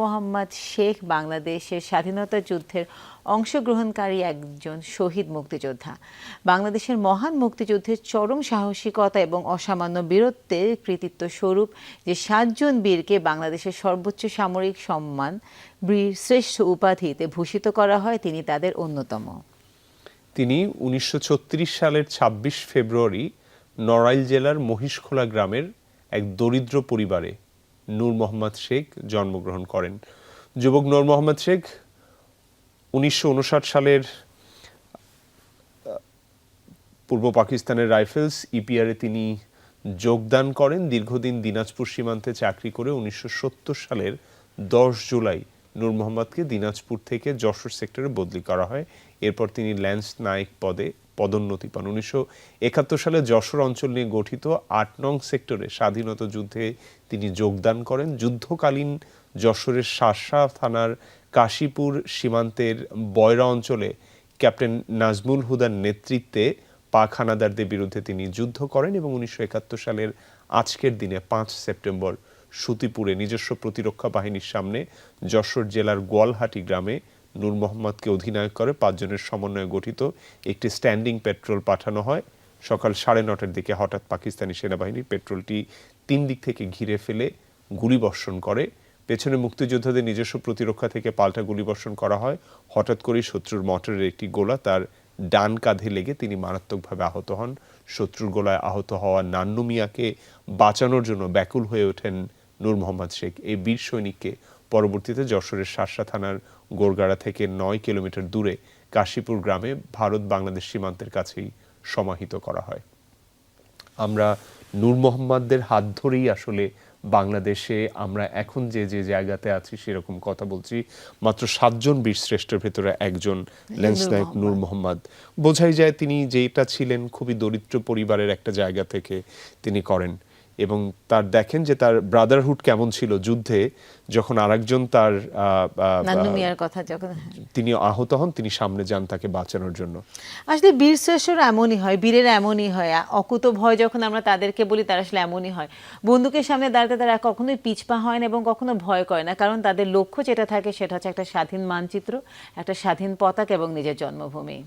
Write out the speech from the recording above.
মোহাম্মদ শেখ বাংলাদেশের স্বাধীনতা যুদ্ধের অংশগ্রহণকারী একজন শহীদ মুক্তিযোদ্ধা। বাংলাদেশের মহান মুক্তিযুদ্ধের চরম সাহসিকতা এবং অসামান্য বীরত্বের কৃতিত্ব স্বরূপ যে সাতজন বীরকে বাংলাদেশের সর্বোচ্চ সামরিক সম্মান, বীর শ্রেষ্ঠ উপাধিতে ভূষিত করা হয়, তিনি তাদের অন্যতম। তিনি উনিশশো ছত্রিশ সালের ২৬ ফেব্রুয়ারি নড়াইল জেলার মহিষখোলা গ্রামের এক দরিদ্র পরিবারে নূর মোহাম্মদ শেখ জন্মগ্রহণ করেন। যুবক নূর মোহাম্মদ শেখ উনিশশো উনষাট সালের পূর্ব পাকিস্তানের রাইফেলস ইপিআরে তিনি যোগদান করেন। দীর্ঘদিন দিনাজপুর সীমান্তে চাকরি করে উনিশশো সত্তর সালের দশ জুলাই নূর মোহাম্মদকে দিনাজপুর থেকে যশোর সেক্টরে বদলি করা হয়। এরপর তিনি ল্যান্স নায়ক পদে পদোন্নতি পান। উনিশশো একাত্তর সালে যশোর অঞ্চল নিয়ে গঠিত আট নং সেক্টরে স্বাধীনতা যুদ্ধে তিনি যোগদান করেন। যুদ্ধকালীন যশোরের শাসা থানার কাশীপুর সীমান্তের বয়রা অঞ্চলে ক্যাপ্টেন নাজমুল হুদার নেতৃত্বে পাক হানাদারদের বিরুদ্ধে তিনি যুদ্ধ করেন এবং উনিশশো একাত্তর সালের আজকের দিনে পাঁচ সেপ্টেম্বর সুতিপুরে নিজস্ব প্রতিরক্ষা বাহিনীর সামনে যশোর জেলার গোয়ালহাটি গ্রামে নূর মোহাম্মদকে অধিনায়ক করে, পাঁচজনের সমন্বয়ে গঠিত একটি স্ট্যান্ডিং পেট্রোল পাঠানো হয়। সকাল সাড়ে নটার দিকে হঠাৎ পাকিস্তানি সেনাবাহিনী পেট্রোলটি তিন দিক থেকে ঘিরে ফেলে গুলিবর্ষণ করে। পেছনে মুক্তিযোদ্ধাদের নিজস্ব প্রতিরক্ষা থেকে পাল্টা গুলিবর্ষণ করা হয়। হঠাৎ করেই শত্রুর মটরের একটি গোলা তার ডান কাঁধে লেগে তিনি মারাত্মকভাবে আহত হন। শত্রুর গোলায় আহত হওয়া নান্নু মিয়াকে বাঁচানোর জন্য ব্যাকুল হয়ে ওঠেন নূর মোহাম্মদ শেখ। এই বীর সৈনিককে পরবর্তীতে যশোরের শাসা থানার গোরগাড়া থেকে নয় কিলোমিটার দূরে কাশীপুর গ্রামে ভারত বাংলাদেশ সীমান্তের কাছেই সমাহিত করা হয়। আমরা নূর মোহাম্মদদের হাত ধরেই আসলে বাংলাদেশে আমরা এখন যে যে জায়গাতে আছি সেরকম কথা বলছি। মাত্র সাতজন বীর শ্রেষ্ঠের ভেতরে একজন লেন্স নায়ক নূর মোহাম্মদ। বোঝাই যায় তিনি যেটা ছিলেন খুবই দরিদ্র পরিবারের একটা জায়গা থেকে তিনি করেন। এবং তার দেখেন যে তার ব্রাদারহুড কেমন ছিল যুদ্ধে যখন আরেকজন তার কথা যখন তিনি আহত হন তিনি সামনে যান তাকে বাঁচানোর জন্য। আসলে বীর শ্রেষ্ঠরা এমনই হয় বীরের এমনই হয়। অকুত ভয় যখন আমরা তাদেরকে বলি তারা আসলে এমনই হয়। বন্দুকের সামনে দাঁড়াতে তারা কখনোই পিছপা হয় না এবং কখনো ভয় করে না। কারণ তাদের লক্ষ্য যেটা থাকে সেটা হচ্ছে একটা স্বাধীন মানচিত্র একটা স্বাধীন পতাকা এবং নিজের জন্মভূমি।